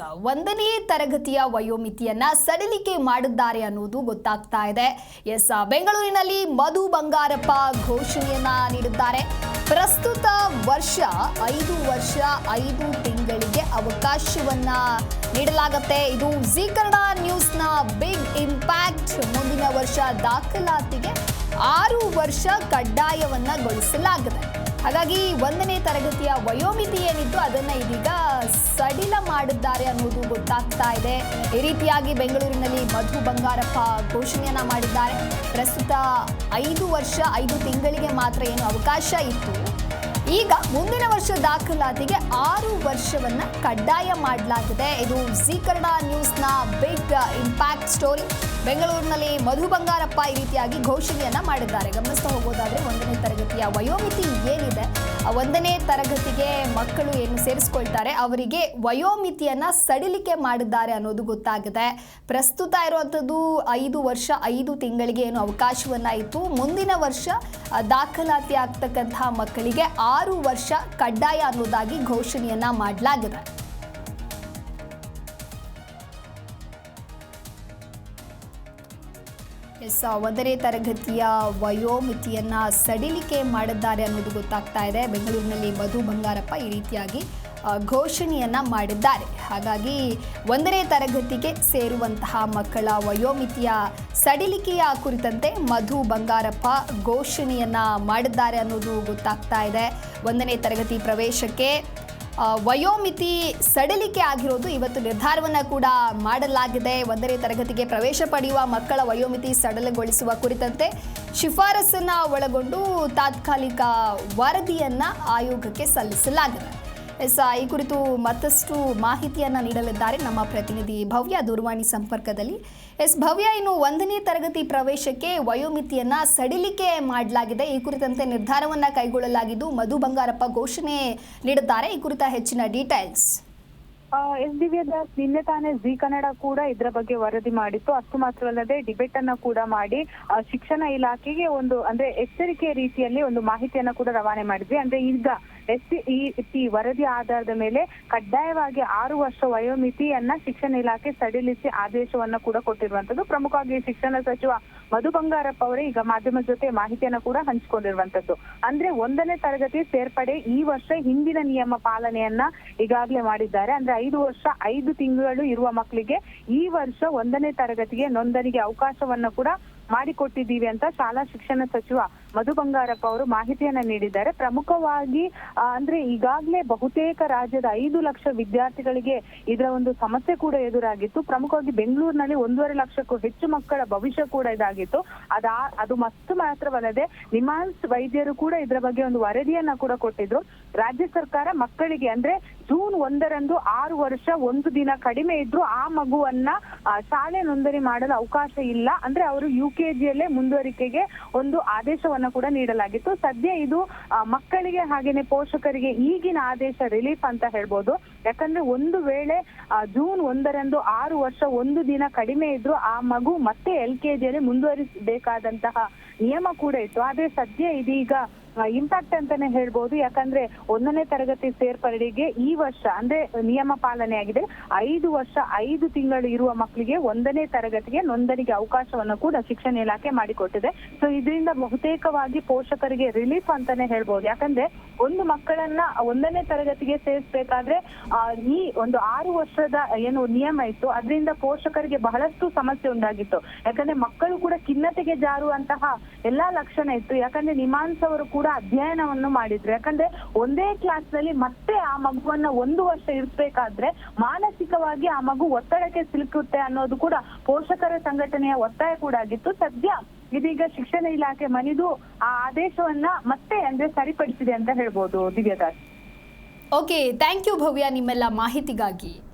ಒಂದನೇ ತರಗತಿಯ ವಯೋಮಿತಿಯನ್ನ ಸಡಿಲಿಕೆ ಮಾಡಿದ್ದಾರೆ ಅನ್ನೋದು ಗೊತ್ತಾಗ್ತಾ ಇದೆ. ಎಸ್, ಬೆಂಗಳೂರಿನಲ್ಲಿ ಮಧು ಬಂಗಾರಪ್ಪ ಘೋಷಣೆಯನ್ನ ನೀಡಿದ್ದಾರೆ. ಪ್ರಸ್ತುತ ವರ್ಷ ಐದು ವರ್ಷ ಐದು ತಿಂಗಳಿಗೆ ಅವಕಾಶವನ್ನ ನೀಡಲಾಗುತ್ತೆ. ಇದು ಜಿ ಕನ್ನಡ ನ್ಯೂಸ್ನ ಬಿಗ್ ಇಂಪ್ಯಾಕ್ಟ್. ಮುಂದಿನ ವರ್ಷ ದಾಖಲಾತಿಗೆ ಆರು ವರ್ಷ ಕಡ್ಡಾಯವನ್ನಗೊಳಿಸಲಾಗಿದೆ ಹಾಗಾಗಿ ಒಂದನೇ ತರಗತಿಯ ವಯೋಮಿತಿ ಏನಿತ್ತು ಅದನ್ನ ಇದೀಗ ಸಡಿಲ ಮಾಡಿದ್ದಾರೆ ಅನ್ನೋದು ಗೊತ್ತಾಗ್ತಾ ಇದೆ. ಈ ರೀತಿಯಾಗಿ ಬೆಂಗಳೂರಿನಲ್ಲಿ ಮಧು ಬಂಗಾರಪ್ಪ ಘೋಷಣೆಯನ್ನ ಮಾಡಿದ್ದಾರೆ. ಪ್ರಸ್ತುತ ಐದು ವರ್ಷ, ಐದು ತಿಂಗಳಿಗೆ ಮಾತ್ರ ಏನು ಅವಕಾಶ ಇತ್ತು. ಈಗ ಮುಂದಿನ ವರ್ಷ ದಾಖಲಾತಿಗೆ ಆರು ವರ್ಷವನ್ನ ಕಡ್ಡಾಯ ಮಾಡಲಾಗಿದೆ. ಇದು ಜಿ ಕನ್ನಡ ನ್ಯೂಸ್ನ ಬಿಗ್ ಇಂಪ್ಯಾಕ್ಟ್ ಸ್ಟೋರಿ. ಬೆಂಗಳೂರಿನಲ್ಲಿ ಮಧು ಬಂಗಾರಪ್ಪ ಈ ರೀತಿಯಾಗಿ ಘೋಷಣೆಯನ್ನ ಮಾಡಿದ್ದಾರೆ. ಗಮನಿಸ್ತಾ ಹೋಗೋದಾದ್ರೆ ಒಂದನೇ ತರಗತಿಯ ವಯೋಮಿತಿ ಏನಿದೆ? ಒಂದನೇ ತರಗತಿಗೆ ಮಕ್ಕಳು ಏನು ಸೇರಿಸ್ಕೊಳ್ತಾರೆ, ಅವರಿಗೆ ವಯೋಮಿತಿಯನ್ನ ಸಡಿಲಿಕೆ ಮಾಡಿದ್ದಾರೆ ಅನ್ನೋದು ಗೊತ್ತಾಗಿದೆ. ಪ್ರಸ್ತುತ ಇರುವಂಥದ್ದು ಐದು ವರ್ಷ, ಐದು ತಿಂಗಳಿಗೆ ಏನು ಅವಕಾಶವನ್ನ ಇತ್ತು. ಮುಂದಿನ ವರ್ಷ ದಾಖಲಾತಿ ಆಗ್ತಕ್ಕಂತಹ ಮಕ್ಕಳಿಗೆ ಆರು ವರ್ಷ ಕಡ್ಡಾಯ ಅನ್ನೋದಾಗಿ ಘೋಷಣೆಯನ್ನ ಮಾಡಲಾಗಿದೆ. ಎಸ್, ಒಂದನೇ ತರಗತಿಯ ವಯೋಮಿತಿಯನ್ನ ಸಡಿಲಿಕೆ ಮಾಡಿದ್ದಾರೆ ಅನ್ನೋದು ಗೊತ್ತಾಗ್ತಾ ಇದೆ. ಬೆಂಗಳೂರಿನಲ್ಲಿ ಮಧು ಬಂಗಾರಪ್ಪ ಈ ರೀತಿಯಾಗಿ ಘೋಷಣೆಯನ್ನು ಮಾಡಿದ್ದಾರೆ. ಹಾಗಾಗಿ ಒಂದನೇ ತರಗತಿಗೆ ಸೇರುವಂತಹ ಮಕ್ಕಳ ವಯೋಮಿತಿಯ ಸಡಿಲಿಕೆಯ ಕುರಿತಂತೆ ಮಧು ಬಂಗಾರಪ್ಪ ಘೋಷಣೆಯನ್ನು ಮಾಡಿದ್ದಾರೆ ಅನ್ನೋದು ಗೊತ್ತಾಗ್ತಾ ಇದೆ. ಒಂದನೇ ತರಗತಿ ಪ್ರವೇಶಕ್ಕೆ ವಯೋಮಿತಿ ಸಡಿಲಿಕೆ ಆಗಿರೋದು ಇವತ್ತು ನಿರ್ಧಾರವನ್ನು ಕೂಡ ಮಾಡಲಾಗಿದೆ. ಒಂದನೇ ತರಗತಿಗೆ ಪ್ರವೇಶ ಪಡೆಯುವ ಮಕ್ಕಳ ವಯೋಮಿತಿ ಸಡಲಗೊಳಿಸುವ ಕುರಿತಂತೆ ಶಿಫಾರಸನ್ನು ಒಳಗೊಂಡು ತಾತ್ಕಾಲಿಕ ವರದಿಯನ್ನು ಆಯೋಗಕ್ಕೆ ಸಲ್ಲಿಸಲಾಗಿದೆ. ಎಸ್ ಈ ಕುರಿತು ಮತ್ತಷ್ಟು ಮಾಹಿತಿಯನ್ನು ನೀಡಲಿದ್ದಾರೆ ನಮ್ಮ ಪ್ರತಿನಿಧಿ ಭವ್ಯ ದೂರವಾಣಿ ಸಂಪರ್ಕದಲ್ಲಿ. ಎಸ್, ಭವ್ಯ, ಇನ್ನು ಒಂದನೇ ತರಗತಿ ಪ್ರವೇಶಕ್ಕೆ ವಯೋಮಿತಿಯನ್ನ ಸಡಿಲಿಕೆ ಮಾಡಲಾಗಿದೆ. ಈ ಕುರಿತಂತೆ ನಿರ್ಧಾರವನ್ನ ಕೈಗೊಳ್ಳಲಾಗಿದ್ದು ಮಧು ಬಂಗಾರಪ್ಪ ಘೋಷಣೆ ನೀಡಿದ್ದಾರೆ. ಈ ಕುರಿತ ಹೆಚ್ಚಿನ ಡೀಟೇಲ್ಸ್. ಎಸ್ ದಿವ್ಯದಾಸ್ ನಿನ್ನೆ ತಾನೇ ಜಿ ಕನ್ನಡ ಕೂಡ ಇದರ ಬಗ್ಗೆ ವರದಿ ಮಾಡಿತ್ತು. ಅಷ್ಟು ಮಾತ್ರವಲ್ಲದೆ ಡಿಬೇಟ್ ಅನ್ನ ಕೂಡ ಮಾಡಿ ಶಿಕ್ಷಣ ಇಲಾಖೆಗೆ ಒಂದು, ಅಂದ್ರೆ ಎಚ್ಚರಿಕೆ ರೀತಿಯಲ್ಲಿ ಒಂದು ಮಾಹಿತಿಯನ್ನ ಕೂಡ ರವಾನೆ ಮಾಡಿದ್ವಿ. ಅಂದ್ರೆ ಈಗ ಎಸ್ ಈ ವರದಿ ಆಧಾರದ ಮೇಲೆ ಕಡ್ಡಾಯವಾಗಿ ಆರು ವರ್ಷ ವಯೋಮಿತಿಯನ್ನ ಶಿಕ್ಷಣ ಇಲಾಖೆ ಸಡಿಲಿಸಿ ಆದೇಶವನ್ನ ಕೂಡ ಕೊಟ್ಟಿರುವಂತದ್ದು ಪ್ರಮುಖವಾಗಿ ಶಿಕ್ಷಣ ಸಚಿವ ಮಧು ಬಂಗಾರಪ್ಪ ಅವರೇ ಈಗ ಮಾಧ್ಯಮದ ಜೊತೆ ಮಾಹಿತಿಯನ್ನ ಕೂಡ ಹಂಚಿಕೊಂಡಿರುವಂತದ್ದು ಅಂದ್ರೆ ಒಂದನೇ ತರಗತಿ ಸೇರ್ಪಡೆ ಈ ವರ್ಷ ಹಿಂದಿನ ನಿಯಮ ಪಾಲನೆಯನ್ನ ಈಗಾಗಲೇ ಮಾಡಿದ್ದಾರೆ. ಅಂದ್ರೆ ಐದು ವರ್ಷ ಐದು ತಿಂಗಳು ಇರುವ ಮಕ್ಕಳಿಗೆ ಈ ವರ್ಷ ಒಂದನೇ ತರಗತಿಗೆ ನೋಂದಣಿಗೆ ಅವಕಾಶವನ್ನ ಕೂಡ ಮಾಡಿಕೊಟ್ಟಿದ್ದೀವಿ ಅಂತ ಶಾಲಾ ಶಿಕ್ಷಣ ಸಚಿವ ಮಧು ಬಂಗಾರಪ್ಪ ಅವರು ಮಾಹಿತಿಯನ್ನ ನೀಡಿದ್ದಾರೆ. ಪ್ರಮುಖವಾಗಿ ಅಂದ್ರೆ ಈಗಾಗಲೇ ಬಹುತೇಕ ರಾಜ್ಯದ ಐದು ಲಕ್ಷ ವಿದ್ಯಾರ್ಥಿಗಳಿಗೆ ಇದರ ಒಂದು ಸಮಸ್ಯೆ ಕೂಡ ಎದುರಾಗಿತ್ತು. ಪ್ರಮುಖವಾಗಿ ಬೆಂಗಳೂರಿನಲ್ಲಿ ಒಂದೂವರೆ ಲಕ್ಷಕ್ಕೂ ಹೆಚ್ಚು ಮಕ್ಕಳ ಭವಿಷ್ಯ ಕೂಡ ಇದಾಗಿತ್ತು. ಅದಾ, ಅದು ಮತ್ತು ಮಾತ್ರವಲ್ಲದೆ ನಿಮಾನ್ಸ್ ವೈದ್ಯರು ಕೂಡ ಇದರ ಬಗ್ಗೆ ಒಂದು ವರದಿಯನ್ನ ಕೂಡ ಕೊಟ್ಟಿದ್ರು. ರಾಜ್ಯ ಸರ್ಕಾರ ಮಕ್ಕಳಿಗೆ, ಅಂದ್ರೆ ಜೂನ್ ಒಂದರಂದು ಆರು ವರ್ಷ ಒಂದು ದಿನ ಕಡಿಮೆ ಇದ್ರು ಆ ಮಗುವನ್ನ ಶಾಲೆ ನೋಂದಣಿ ಮಾಡಲು ಅವಕಾಶ ಇಲ್ಲ. ಅಂದ್ರೆ ಅವರು ಯು ಕೆ ಮುಂದುವರಿಕೆಗೆ ಒಂದು ಆದೇಶವನ್ನ ಕೂಡ ನೀಡಲಾಗಿತ್ತು. ಸದ್ಯ ಇದು ಮಕ್ಕಳಿಗೆ ಹಾಗೇನೆ ಪೋಷಕರಿಗೆ ಈಗಿನ ಆದೇಶ ರಿಲೀಫ್ ಅಂತ ಹೇಳ್ಬೋದು. ಯಾಕಂದ್ರೆ ಒಂದು ವೇಳೆ ಜೂನ್ ಒಂದರಂದು ಆರು ವರ್ಷ ಒಂದು ದಿನ ಕಡಿಮೆ ಇದ್ರು ಆ ಮಗು ಮತ್ತೆ ಎಲ್ ಕೆ ಜಿಯಲ್ಲಿ ಮುಂದುವರಿಸಬೇಕಾದಂತಹ ನಿಯಮ ಕೂಡ ಇತ್ತು. ಆದ್ರೆ ಸದ್ಯ ಇದೀಗ ಇಂಪ್ಯಾಕ್ಟ್ ಅಂತಾನೆ ಹೇಳ್ಬೋದು. ಯಾಕಂದ್ರೆ ಒಂದನೇ ತರಗತಿ ಸೇರ್ಪಡೆಗೆ ಈ ವರ್ಷ, ಅಂದ್ರೆ ನಿಯಮ ಪಾಲನೆ ಆಗಿದೆ, ಐದು ವರ್ಷ, ಐದು ತಿಂಗಳು ಇರುವ ಮಕ್ಕಳಿಗೆ ಒಂದನೇ ತರಗತಿಗೆ ನೋಂದಣಿಗೆ ಅವಕಾಶವನ್ನು ಕೂಡ ಶಿಕ್ಷಣ ಇಲಾಖೆ ಮಾಡಿಕೊಟ್ಟಿದೆ. ಸೊ ಇದರಿಂದ ಬಹುತೇಕವಾಗಿ ಪೋಷಕರಿಗೆ ರಿಲೀಫ್ ಅಂತಾನೆ ಹೇಳ್ಬೋದು. ಯಾಕಂದ್ರೆ ಒಂದು ಮಕ್ಕಳನ್ನ ಒಂದನೇ ತರಗತಿಗೆ ಸೇರಿಸಬೇಕಾದ್ರೆ ಈ ಒಂದು ಆರು ವರ್ಷದ, ಏನು ನಿಯಮ ಇತ್ತು, ಅದರಿಂದ ಪೋಷಕರಿಗೆ ಬಹಳಷ್ಟು ಸಮಸ್ಯೆ ಉಂಟಾಗಿತ್ತು. ಯಾಕಂದ್ರೆ ಮಕ್ಕಳು ಕೂಡ ಖಿನ್ನತೆಗೆ ಜಾರುವಂತಹ ಎಲ್ಲಾ ಲಕ್ಷಣ ಇತ್ತು. ಯಾಕಂದ್ರೆ ನಿಮಾನ್ಸ್ ಅವರು ಕೂಡ ಅಧ್ಯಯನವನ್ನು ಮಾಡಿದ್ರು. ಯಾಕಂದ್ರೆ ಒಂದೇ ಕ್ಲಾಸ್ನಲ್ಲಿ ಮತ್ತೆ ಆ ಮಗುವನ್ನ ಒಂದು ವರ್ಷ ಇರಿಸಬೇಕಾದ್ರೆ ಮಾನಸಿಕವಾಗಿ ಆ ಮಗು ಒತ್ತಡಕ್ಕೆ ಸಿಲುಕುತ್ತೆ ಅನ್ನೋದು ಕೂಡ ಪೋಷಕರ ಸಂಘಟನೆಯ ಒತ್ತಾಯ ಕೂಡ ಆಗಿತ್ತು. ಸದ್ಯ ಇದೀಗ ಶಿಕ್ಷಣ ಇಲಾಖೆ ಮನಿದು ಆ ಆದೇಶವನ್ನ ಮತ್ತೆ ಅಂದ್ರೆ ಸರಿಪಡಿಸಿದೆ ಅಂತ ಹೇಳ್ಬೋದು Divyadas. Okay thank you Bhavya ನಿಮ್ಮೆಲ್ಲ ಮಾಹಿತಿಗಾಗಿ.